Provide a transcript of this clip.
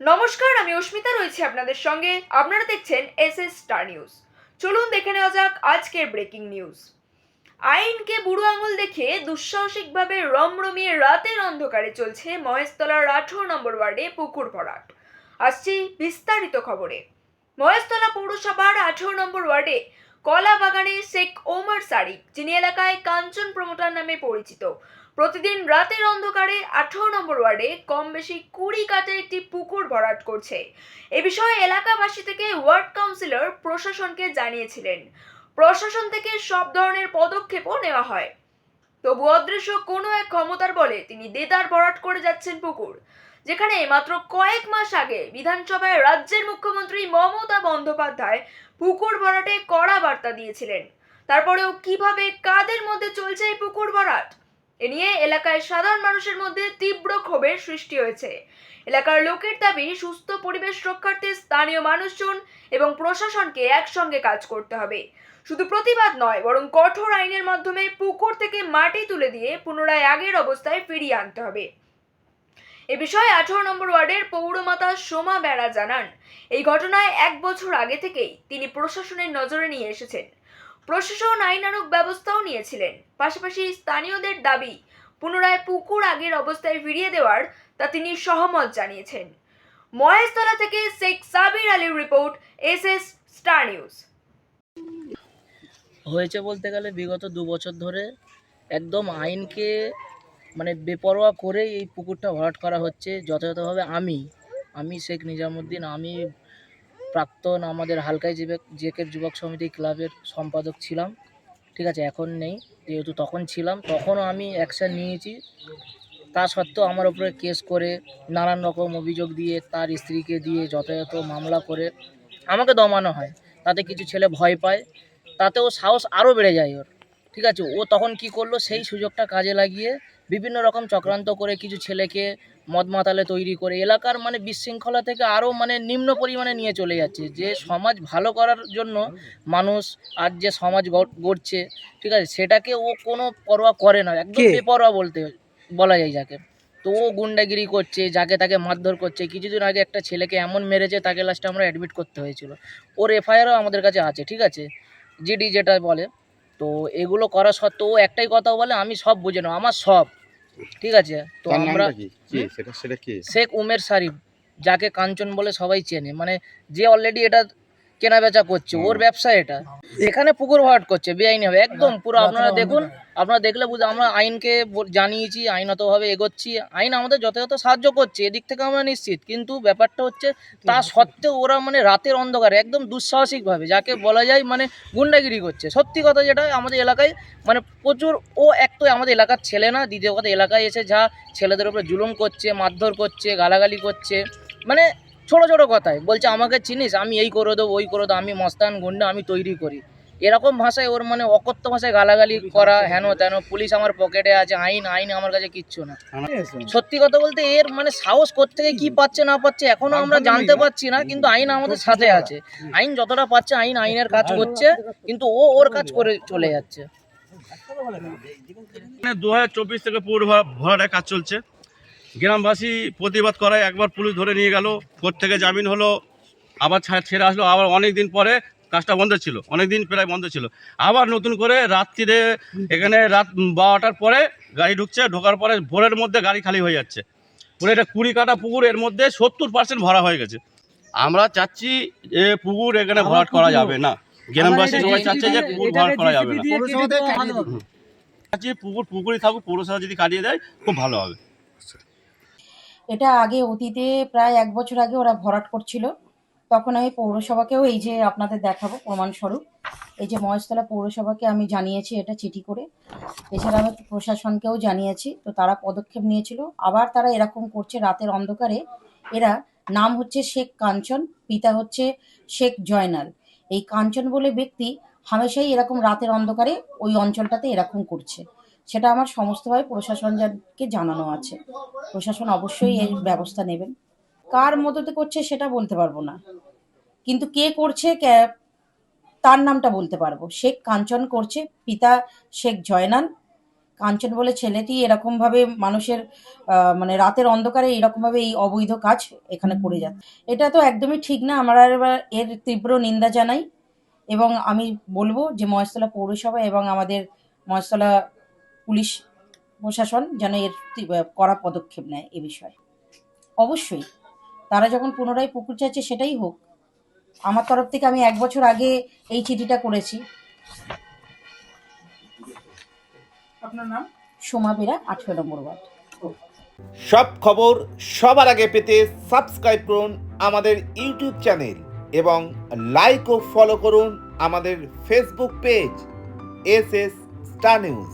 নমস্কার, আমি অস্মিতা রয়েছি আপনাদের সঙ্গে। আপনারা দেখছেন এস এস স্টার নিউজ। চলুন দেখে নেওয়া যাক আজকের ব্রেকিং নিউজ। আইনকে বুড়ো আঙুল দেখে দুঃসাহসিকভাবে রমরমিয়ে রাতের অন্ধকারে চলছে মহেশতলার আঠারো নম্বর ওয়ার্ডে পুকুর ভরাট। আসছি বিস্তারিত খবরে। মহেশতলা পৌরসভার আঠারো নম্বর ওয়ার্ডে কলা বাগানে শেখ ওমর সারিক যিনি এলাকায় কাঞ্চন প্রমোটার নামে পরিচিত প্রতিদিন রাতের অন্ধকারে আঠারো নম্বর ওয়ার্ডে কম বেশি কুড়ি কাঠে একটি পুকুর ভরাট করছে। এ বিষয়ে এলাকাবাসী থেকে ওয়ার্ড কাউন্সিলর প্রশাসনকে জানিয়েছিলেন। প্রশাসন থেকে সব ধরনের পদক্ষেপও নেওয়া হয়। তবু অদৃশ্য কোনো এক ক্ষমতার বলে তিনি দেদার ভরাট করে যাচ্ছেন পুকুর, যেখানে মাত্র কয়েক মাস আগে বিধানসভায় রাজ্যের মুখ্যমন্ত্রী মমতা বন্দ্যোপাধ্যায় পুকুর ভরাটে কড়া বার্তা দিয়েছিলেন। তারপরেও কীভাবে কাদের মধ্যে চলছে এই পুকুর ভরাট? এ নিয়ে এলাকায় সাধারণ মানুষের মধ্যে তীব্র ক্ষোভের সৃষ্টি হয়েছে। এলাকার লোকের দাবি, সুস্থ পরিবেশ রক্ষার্থে স্থানীয় মানুষজন এবং প্রশাসনকে একসঙ্গে কাজ করতে হবে। শুধু প্রতিবাদ নয়, বরং কঠোর আইনের মাধ্যমে পুকুর থেকে মাটি তুলে দিয়ে পুনরায় আগের অবস্থায় ফিরিয়ে আনতে হবে। এ বিষয়ে আঠারো নম্বর ওয়ার্ডের পৌরমাতা সোমা বেড়া জানান, এই ঘটনায় এক বছর আগে থেকেই তিনি প্রশাসনের নজরে নিয়ে এসেছেন। প্রশাসন আইনানুগ ব্যবস্থাও নিয়েছিলেন। পাশাপাশি স্থানীয়দের দাবি, পুনরায় পুকুর আগের অবস্থায় ফিরিয়ে দেওয়ার তা তিনি সহমত জানিয়েছেন। মহেশতলা থেকে শেখ সাবির আলীর report, S S star news. হয়েছে বলতে গেলে বিগত দু বছর ধরে একদম আইনকে মানে বেপরোয়া করে এই পুকুরটা ভরাট করা হচ্ছে। যথাযথভাবে আমি আমি শেখ নিজামুদ্দিন, আমি প্রাক্তন আমাদের হালকাই যুবক জেকের যুবক সমিতি ক্লাবের সম্পাদক ছিলাম। ঠিক আছে, এখন নেই। যেহেতু তখন ছিলাম, তখনও আমি অ্যাকশান নিয়েছি। তা সত্ত্বেও আমার উপরে কেস করে নানান রকম অভিযোগ দিয়ে, তার স্ত্রীকে দিয়ে যথাযথ মামলা করে আমাকে দমানো হয়। তাতে কিছু ছেলে ভয় পায়। তাতে ও সাহস আরও বেড়ে যায় ওর। ঠিক আছে, ও তখন কি করল, সেই সুযোগটা কাজে লাগিয়ে বিভিন্ন রকম চক্রান্ত করে কিছু ছেলেকে মদ মাতালে তৈরি করে এলাকার মানে বিশৃঙ্খলা থেকে আরও মানে নিম্ন পরিমাণে নিয়ে চলে যাচ্ছে। যে সমাজ ভালো করার জন্য মানুষ আর যে সমাজ গড়ছে ঠিক আছে সেটাকে ও কোনো পরোয়া করে না একদম? বেপরোয়া বলতে বলা যায় যাকে। তো ও গুন্ডাগিরি করছে যাকে তাকে মারধর করছে। কিছুদিন আগে একটা ছেলেকে এমন মেরেছে তাকে লাস্টে আমরা অ্যাডমিট করতে হয়েছিল। ওর এফআইআরও আমাদের কাছে আছে ঠিক আছে জিডি যেটা বলে। তো এগুলো করা সত্ত্বেও ও একটাই কথা বলে আমি সব বুঝে নেব আমার সব। ঠিক আছে? তো আমরা সেটা সেটা কি? শেখ উমের সারিফ যাকে কাঞ্চন বলে সবাই চেনে। মানে যে অলরেডি এটা কেনা বেচা করছে ওর ব্যবসা এটা। এখানে পুকুর ভরাট করছে বেআইনি হবে একদম পুরো আপনারা দেখুন আপনারা দেখলে বুঝে আমরা আইনকে জানিয়েছি আইনতভাবে এগোচ্ছি আইন আমাদের যথাযথ সাহায্য করছে এদিক থেকে আমরা নিশ্চিত কিন্তু ব্যাপারটা হচ্ছে তা সত্ত্বেও ওরা মানে রাতের অন্ধকারে একদম দুঃসাহসিকভাবে যাকে বলা যায় মানে গুন্ডাগিরি করছে। সত্যি কথা যেটা আমাদের এলাকায় মানে প্রচুর ও এক তো আমাদের এলাকার ছেলে না দ্বিতীয় কথা এলাকায় এসে যা ছেলেদের উপরে জুলুম করছে মারধর করছে গালাগালি করছে মানে ছোট ছোট কথায় বলছে আমাকে চিনিস? আমি এই করে দেবো ওই করে দেবো আমি মস্তান গুন্ডা আমি তৈরি করি। এরকম ভাষায় ওর মানে অকথ্য ভাষায় গালাগালি করা হেন তেন পুলিশ আমার পকেটে আছে আইন আইন আমার কাছে কিচ্ছু না। সত্যি কথা বলতে এর মানে সাহস থেকে কি পাচ্ছে না পাচ্ছে এখনও আমরা জানতে পারছি না কিন্তু আইন আমাদের সাথে আছে। আইন যতটা পাচ্ছে আইন আইনের কাজ করছে কিন্তু ও ওর কাজ করে চলে যাচ্ছে। দু হাজার চব্বিশ থেকে পুরো ভরাটের কাজ চলছে। গ্রামবাসী প্রতিবাদ করায় একবার পুলিশ ধরে নিয়ে গেল কোর্ট থেকে জামিন হলো আবার ছেড়ে আসলো আবার অনেক দিন পরে কাজটা বন্ধ ছিল অনেক দিন প্রায় বন্ধ ছিল। আবার নতুন করে রাত্রিরে এখানে রাত বারোটার পরে গাড়ি ঢুকছে ঢোকার পরে ভোরের মধ্যে গাড়ি খালি হয়ে যাচ্ছে। পুরো এটা কুড়ি কাটা পুকুর এর মধ্যে সত্তর পার্সেন্ট ভরা হয়ে গেছে। আমরা চাচ্ছি যে পুকুর এখানে ভরাট করা যাবে না। গ্রামবাসী সবাই চাচ্ছে যে পুকুর ভরাট করা যাবে না। চাচ্ছি পুকুর পুকুরই থাকুক পৌরসভা যদি কাটিয়ে দেয় খুব ভালো হবে। এটা আগে অতীতে প্রায় এক বছর আগে ওরা ভরাট করছিল। তখন আমি পৌরসভাকেও এই যে আপনাদের দেখাবো প্রমাণস্বরূপ। এই যে মহেশতলা পৌরসভাকে আমি জানিয়েছি এটা চিঠি করে। এছাড়া আমি প্রশাসনকেও জানিয়েছি। তো তারা পদক্ষেপ নিয়েছিল। আবার তারা এরকম করছে রাতের অন্ধকারে। এরা নাম হচ্ছে শেখ কাঞ্চন, পিতা হচ্ছে শেখ জয়নাল। এই কাঞ্চন বলে ব্যক্তি হামেশাই এরকম রাতের অন্ধকারে ওই অঞ্চলটাতে এরকম করছে। সেটা আমার সমস্তভাবে প্রশাসনকে জানানো আছে। প্রশাসন অবশ্যই এর ব্যবস্থা নেবেন। কার মদতে করছে সেটা বলতে পারব না। কিন্তু কে করছে তার নামটা বলতে পারব। শেখ কাঞ্চন করছে, পিতা শেখ জয়নাল। কাঞ্চন বলে ছেলেটি এরকমভাবে মানুষের মানে রাতের অন্ধকারে এরকমভাবে এই অবৈধ কাজ এখানে করে যাচ্ছে এটা তো একদমই ঠিক না। আমরা এর তীব্র নিন্দা জানাই এবং আমি বলব যে মহেশতলা পৌরসভা এবং আমাদের মহেশতলা পুলিশ প্রশাসন যেন এর কড়া পদক্ষেপ নেয় এ বিষয়ে। অবশ্যই, তারা যখন পুনরায় পুকুর চাইছে সেটাই হোক। আমার তরফ থেকে আমি এক বছর আগে এই চিঠিটা করেছি। আপনার নাম? সোমা বেরা, আঠেরো নম্বর ওয়ার্ড। সব খবর সবার আগে পেতে সাবস্ক্রাইব করুন আমাদের ইউটিউব চ্যানেল এবং লাইক ও ফলো করুন আমাদের Facebook page S S star news.